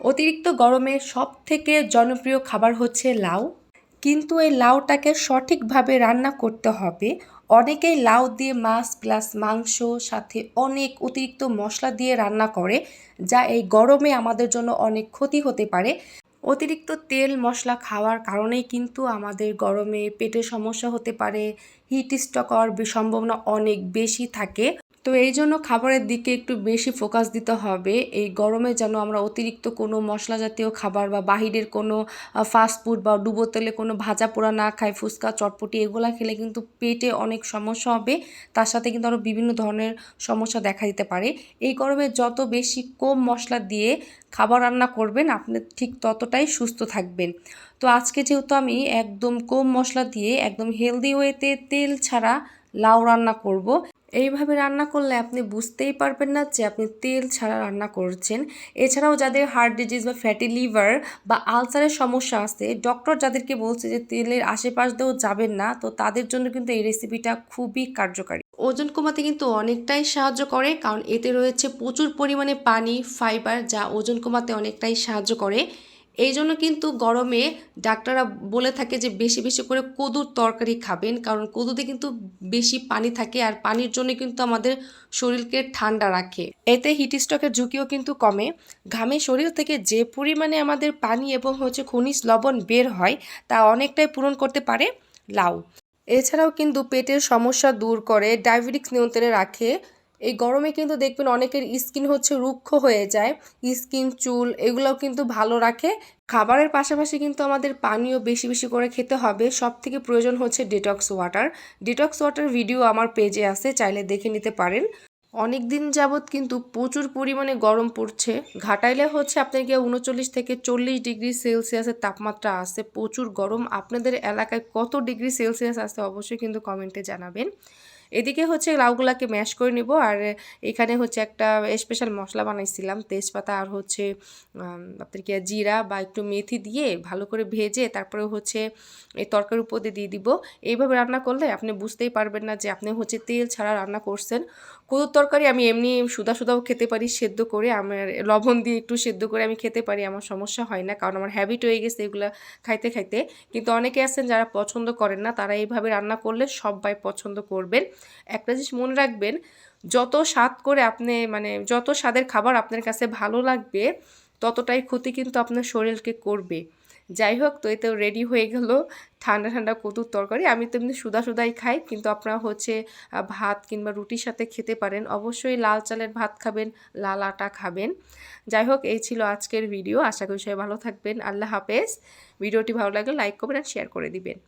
অতিরিক্ত গরমে সব থেকে জনপ্রিয় খাবার হচ্ছে লাউ। কিন্তু এই লাউটাকে সঠিকভাবে রান্না করতে হবে। অনেকেই লাউ দিয়ে মাছ প্লাস মাংস, সাথে অনেক অতিরিক্ত মশলা দিয়ে রান্না করে, যা এই গরমে আমাদের জন্য অনেক ক্ষতি হতে পারে। অতিরিক্ত তেল মশলা খাওয়ার কারণেই কিন্তু আমাদের গরমে পেটের সমস্যা হতে পারে, হিট স্ট্রোক হওয়ার সম্ভাবনা অনেক বেশি থাকে। তো এই জন্য খাবারের দিকে একটু বেশি ফোকাস দিতে হবে। এই গরমে যেন আমরা অতিরিক্ত কোনো মশলা জাতীয় খাবার বা বাহিরের কোনো ফাস্ট ফুড বা ডুবো তেলে কোনো ভাজা পোড়া না খাই, ফুচকা, চটপটি এগুলা খেলে কিন্তু পেটে অনেক সমস্যা হবে। তার সাথে কিন্তু আরও বিভিন্ন ধরনের সমস্যা দেখা দিতে পারে। এই গরমে যত বেশি কম মশলা দিয়ে খাবার রান্না করবেন, আপনি ঠিক ততটাই সুস্থ থাকবেন। তো আজকে যেহেতু আমি একদম কম মশলা দিয়ে একদম হেলদি ওয়েতে তেল ছাড়া লাউ রান্না করব। এইভাবে রান্না করলে আপনি বুঝতেই পারবেন না যে আপনি তেল ছাড়া রান্না করছেন। এছাড়াও যাদের হার্ট ডিজিজ বা ফ্যাটি লিভার বা আলসারের সমস্যা আছে ডক্টর যাদেরকে বলছে যে তেলের আশেপাশ দিয়েও যাবেন না, তো তাদের জন্য কিন্তু এই রেসিপিটা খুবই কার্যকারী। ওজন কমাতে কিন্তু অনেকটাই সাহায্য করে, কারণ এতে রয়েছে প্রচুর পরিমাণে পানি ফাইবার যা ওজন কমাতে অনেকটাই সাহায্য করে। এই জন্য কিন্তু গরমে ডাক্তাররা বলে থাকে যে বেশি বেশি করে কদুর তরকারি খাবেন, কারণ কদুতে কিন্তু বেশি পানি থাকে আর পানির জন্য কিন্তু আমাদের শরীরকে ঠান্ডা রাখে। এতে হিট স্ট্রোকের ঝুঁকিও কিন্তু কমে। ঘামে শরীর থেকে যে পরিমাণে আমাদের পানি এবং হচ্ছে খনিজ লবণ বের হয়, তা অনেকটাই পূরণ করতে পারে লাউ। এছাড়াও কিন্তু পেটের সমস্যা দূর করে ডায়াবেটিক্স নিয়ন্ত্রণে রাখে এই গরমে কিন্তু দেখবেন অনেকের স্কিন হচ্ছে রুক্ষ হয়ে যায়। স্কিন, চুল এগুলোও কিন্তু ভালো রাখে। খাবারের পাশাপাশি কিন্তু আমাদের পানীয় বেশি বেশি করে খেতে হবে। সব থেকে প্রয়োজন হচ্ছে detox water detox water video আমার পেজে আছে, চাইলে দেখে নিতে পারেন। অনেক দিন যাবৎ কিন্তু প্রচুর পরিমাণে গরম পড়ছে। ঘাটাইলে হচ্ছে আপনার গিয়ে উনচল্লিশ থেকে চল্লিশ ডিগ্রি সেলসিয়াসের তাপমাত্রা আছে। প্রচুর গরম। আপনাদের এলাকায় কত ডিগ্রি সেলসিয়াস আছে অবশ্যই কিন্তু কমেন্টে জানাবেন। এদিকে হচ্ছে লাউগুলাকে ম্যাশ করে নিব, আর এখানে হচ্ছে একটা স্পেশাল মশলা বানাইছিলাম, তেজপাতা আর হচ্ছে আপনার কি জিরা বা একটু মেথি দিয়ে ভালো করে ভেজে তারপরে হচ্ছে এই তরকারির উপর দিয়ে দিয়ে দিব। এইভাবে রান্না করলে আপনি বুঝতেই পারবেন না যে আপনি হচ্ছে তেল ছাড়া রান্না করছেন। কদুর তরকারি আমি এমনি সুদা সুদাও খেতে পারি, সেদ্ধ করে আমার লবণ দিয়ে একটু সেদ্ধ করে আমি খেতে পারি, আমার সমস্যা হয় না, কারণ আমার হ্যাবিট হয়ে গেছে এগুলো খাইতে খাইতে। কিন্তু অনেকে আছেন যারা পছন্দ করেন না, তারা এইভাবে রান্না করলে সবাই পছন্দ করবেন। একটা জিনিস মনে রাখবেন, যত স্বাদ করে আপনি মানে যত স্বাদের খাবার আপনার কাছে ভালো লাগবে, ততটাই ক্ষতি কিন্তু আপনার শরীরকে করবে। যাই হোক, তো এতেও রেডি হয়ে গেল ঠান্ডা ঠান্ডা কতুর তরকারি। আমি তো এমনি সুদা সুদাই খাই, কিন্তু আপনারা হচ্ছে ভাত কিংবা রুটির সাথে খেতে পারেন। অবশ্যই লাল চালের ভাত খাবেন, লাল আটা খাবেন। যাই হোক, এই ছিল আজকের ভিডিও আশা করি সবাই ভালো থাকবেন। আল্লাহ হাফেজ। ভিডিওটি ভালো লাগলে লাইক করবেন আর শেয়ার করে দিবেন।